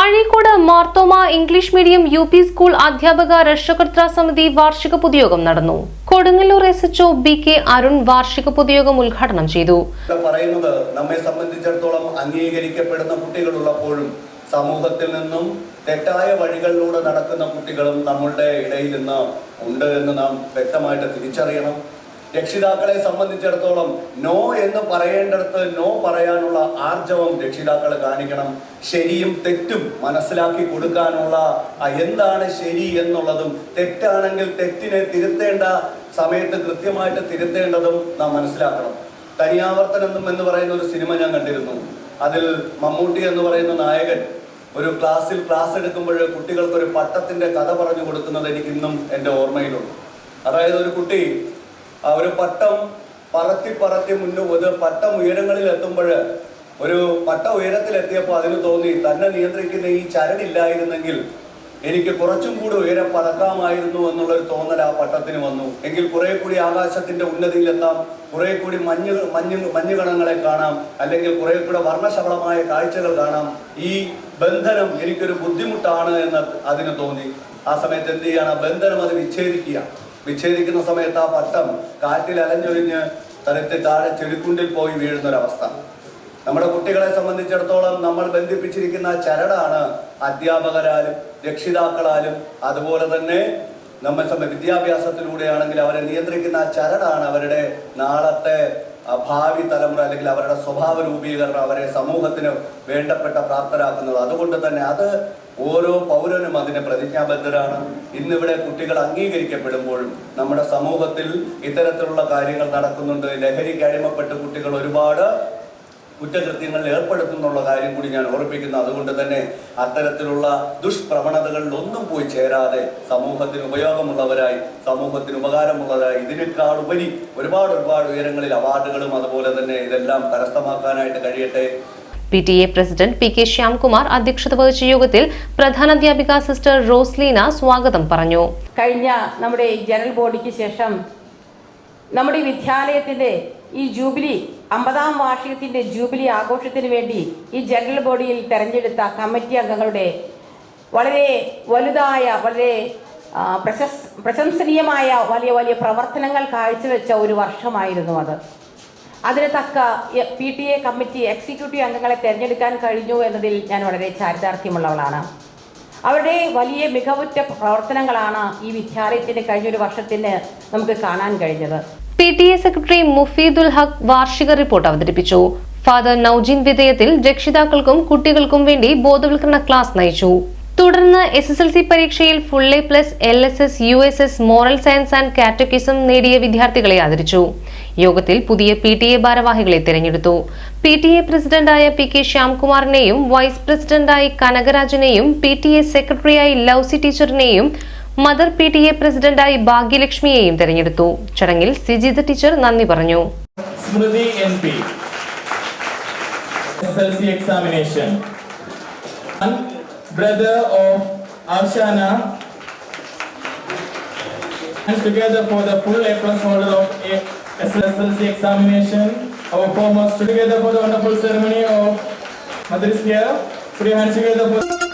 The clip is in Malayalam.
Azhikode Marthoma English medium U P school അധ്യാപക രക്ഷകർത്താ സമിതി വാർഷിക പൊതുയോഗം നടന്നു. Kodungallur S H O B K Arun വാർഷിക പൊതുയോഗം ഉദ്ഘാടനം ചെയ്തു. പറയുന്നത് നമ്മെ സംബന്ധിച്ചിടത്തോളം അംഗീകരിക്കപ്പെടുന്ന കുട്ടികളുള്ളപ്പോഴും സമൂഹത്തിൽ നിന്നും തെറ്റായ വഴികളിലൂടെ നടക്കുന്ന കുട്ടികളും നമ്മളുടെ ഇടയിൽ നിന്ന് ഉണ്ട് എന്ന് നാം വ്യക്തമായിട്ട് തിരിച്ചറിയണം. രക്ഷിതാക്കളെ സംബന്ധിച്ചിടത്തോളം നോ എന്ന് പറയേണ്ടടുത്ത് നോ പറയാനുള്ള ആർജവം രക്ഷിതാക്കൾ കാണിക്കണം. ശരിയും തെറ്റും മനസ്സിലാക്കി കൊടുക്കാനുള്ള എന്താണ് ശരി എന്നുള്ളതും തെറ്റാണെങ്കിൽ തെറ്റിനെ തിരുത്തേണ്ട സമയത്ത് കൃത്യമായിട്ട് തിരുത്തേണ്ടതും നാം മനസ്സിലാക്കണം. തനിയാവർത്തനം എന്ന് പറയുന്ന ഒരു സിനിമ ഞാൻ കണ്ടിരുന്നു. അതിൽ മമ്മൂട്ടി എന്ന് പറയുന്ന നായകൻ ഒരു ക്ലാസ്സിൽ ക്ലാസ് എടുക്കുമ്പോൾ കുട്ടികൾക്ക് ഒരു പട്ടത്തിന്റെ കഥ പറഞ്ഞു കൊടുക്കുന്നത് എനിക്ക് ഇന്നും എന്റെ ഓർമ്മയിലുണ്ട്. അതായത് ഒരു കുട്ടി ഒരു പട്ടം പറത്തി പറത്തി മുന്നോട്ട് പട്ടം ഉയരങ്ങളിൽ എത്തുമ്പോൾ ഒരു പട്ട ഉയരത്തിലെത്തിയപ്പോൾ അതിന് തോന്നി തന്നെ നിയന്ത്രിക്കുന്ന ഈ ചരടില്ലായിരുന്നെങ്കിൽ എനിക്ക് കുറച്ചും കൂടി ഉയരം പറക്കാമായിരുന്നു എന്നുള്ളൊരു തോന്നൽ ആ പട്ടത്തിന് വന്നു. എങ്കിൽ കുറെ കൂടി ആകാശത്തിന്റെ ഉന്നതിയിലെത്താം കുറെ കൂടി മഞ്ഞ് മഞ്ഞ് മഞ്ഞുകണങ്ങളെ കാണാം അല്ലെങ്കിൽ കുറെ കൂടെ വർണശബളമായ കാഴ്ചകൾ കാണാം. ഈ ബന്ധനം എനിക്കൊരു ബുദ്ധിമുട്ടാണ് എന്ന് അതിന് തോന്നി. ആ സമയത്ത് എന്ത് ചെയ്യുകയാണ് ബന്ധനം അത് വിച്ഛേദിക്കുക. വിച്ഛേദിക്കുന്ന സമയത്ത് ആ പട്ടം കാറ്റിൽ അലഞ്ഞൊഴിഞ്ഞ് തലത്തിൽ താഴെ ചെടിക്കുണ്ടിൽ പോയി വീഴുന്ന ഒരവസ്ഥ നമ്മുടെ കുട്ടികളെ സംബന്ധിച്ചിടത്തോളം നമ്മൾ ബന്ധിപ്പിച്ചിരിക്കുന്ന ചരടാണ് അധ്യാപകരാലും രക്ഷിതാക്കളാലും അതുപോലെ തന്നെ നമ്മൾ വിദ്യാഭ്യാസത്തിലൂടെയാണെങ്കിൽ അവരെ നിയന്ത്രിക്കുന്ന ചരടാണ് അവരുടെ നാളത്തെ ഭാവി തലമുറ അല്ലെങ്കിൽ അവരുടെ സ്വഭാവ രൂപീകരണം അവരെ സമൂഹത്തിന് വേണ്ടപ്പെട്ട പ്രാപ്തരാക്കുന്നത്. അതുകൊണ്ട് തന്നെ അത് ഓരോ പൗരനും അതിന് പ്രതിജ്ഞാബദ്ധരാണ്. ഇന്നിവിടെ കുട്ടികൾ അംഗീകരിക്കപ്പെടുമ്പോഴും നമ്മുടെ സമൂഹത്തിൽ ഇത്തരത്തിലുള്ള കാര്യങ്ങൾ നടക്കുന്നുണ്ട്. ലഹരിക്ക് അടിമപ്പെട്ട് കുട്ടികൾ ഒരുപാട് കുറ്റകൃത്യങ്ങളിൽ ഏർപ്പെടുത്തുന്നുള്ള കാര്യം കൂടി ഞാൻ ഓർപ്പിക്കുന്നു. അതുകൊണ്ട് തന്നെ അത്തരത്തിലുള്ള ദുഷ്പ്രവണതകളിൽ ഒന്നും പോയി ചേരാതെ സമൂഹത്തിന് ഉപയോഗമുള്ളവരായി സമൂഹത്തിന് ഉപകാരമുള്ളവരായി ഇതിനേക്കാൾ ഉപരി ഒരുപാട് ഒരുപാട് ഉയരങ്ങളിൽ അവാർഡുകളും അതുപോലെ തന്നെ ഇതെല്ലാം കരസ്ഥമാക്കാനായിട്ട് കഴിയട്ടെ. P T A president P K Shyamkumar അധ്യക്ഷത വഹിച്ച യോഗത്തിൽ പ്രധാനാധ്യാപിക സിസ്റ്റർ റോസ്ലീന സ്വാഗതം പറഞ്ഞു. കഴിഞ്ഞ നമ്മുടെ ജനറൽ ബോഡിക്ക് ശേഷം നമ്മുടെ വിദ്യാലയത്തിന്റെ ഈ ജൂബിലി അമ്പതാം വാർഷികത്തിന്റെ ജൂബിലി ആഘോഷത്തിന് വേണ്ടി ഈ ജനറൽ ബോഡിയിൽ തെരഞ്ഞെടുത്ത കമ്മിറ്റി അംഗങ്ങളുടെ വളരെ വലുതായ വളരെ പ്രശസ് പ്രശംസനീയമായ വലിയ വലിയ പ്രവർത്തനങ്ങൾ കാഴ്ചവെച്ച ഒരു വർഷമായിരുന്നു അത്. അതിന് തക്ക P T A committee executive അംഗങ്ങളെ തിരഞ്ഞെടുക്കാൻ കഴിഞ്ഞു എന്നതിൽ ഞാൻ വളരെ ചാരിതാർത്ഥ്യമുള്ളവളാണ്. അവരുടെ വലിയ മികവുറ്റ പ്രവർത്തനങ്ങളാണ് ഈ വിദ്യാലയത്തിന്റെ കഴിഞ്ഞൊരു വർഷത്തിന് നമുക്ക് കാണാൻ കഴിഞ്ഞത്. P T A secretary Mufeedul Haq വാർഷിക റിപ്പോർട്ട് അവതരിപ്പിച്ചു. ഫാദർ നൌജിൻ വിധേയത്തിൽ രക്ഷിതാക്കൾക്കും കുട്ടികൾക്കും വേണ്ടി ബോധവൽക്കരണ ക്ലാസ് നയിച്ചു. തുടർന്ന് എസ് എസ് എൽ സി പരീക്ഷയിൽ full A plus L S S U S S moral science and catechism നേടിയ വിദ്യാർത്ഥികളെ ആദരിച്ചു. യോഗത്തിൽ പുതിയ പി ടി എ ഭാരവാഹികളെ തിരഞ്ഞെടുത്തു. പി ടി എ പ്രസിഡന്റായ പി കെ ശ്യാംകുമാറിനെയും വൈസ് പ്രസിഡന്റായി കനകരാജനെയും പി ടി എ സെക്രട്ടറിയായി ലൌസി ടീച്ചറിനെയും മദർ പി ടി എ പ്രസിഡന്റായി ഭാഗ്യലക്ഷ്മിയെയും തെരഞ്ഞെടുത്തു. ചടങ്ങിൽ സിജിത ടീച്ചർ നന്ദി പറഞ്ഞു. NP. SLC examination. One brother of Arshana. And together for the full A plus A- SLC examination. Our foremost together for the wonderful ceremony of Mother is here. Put your hands together for.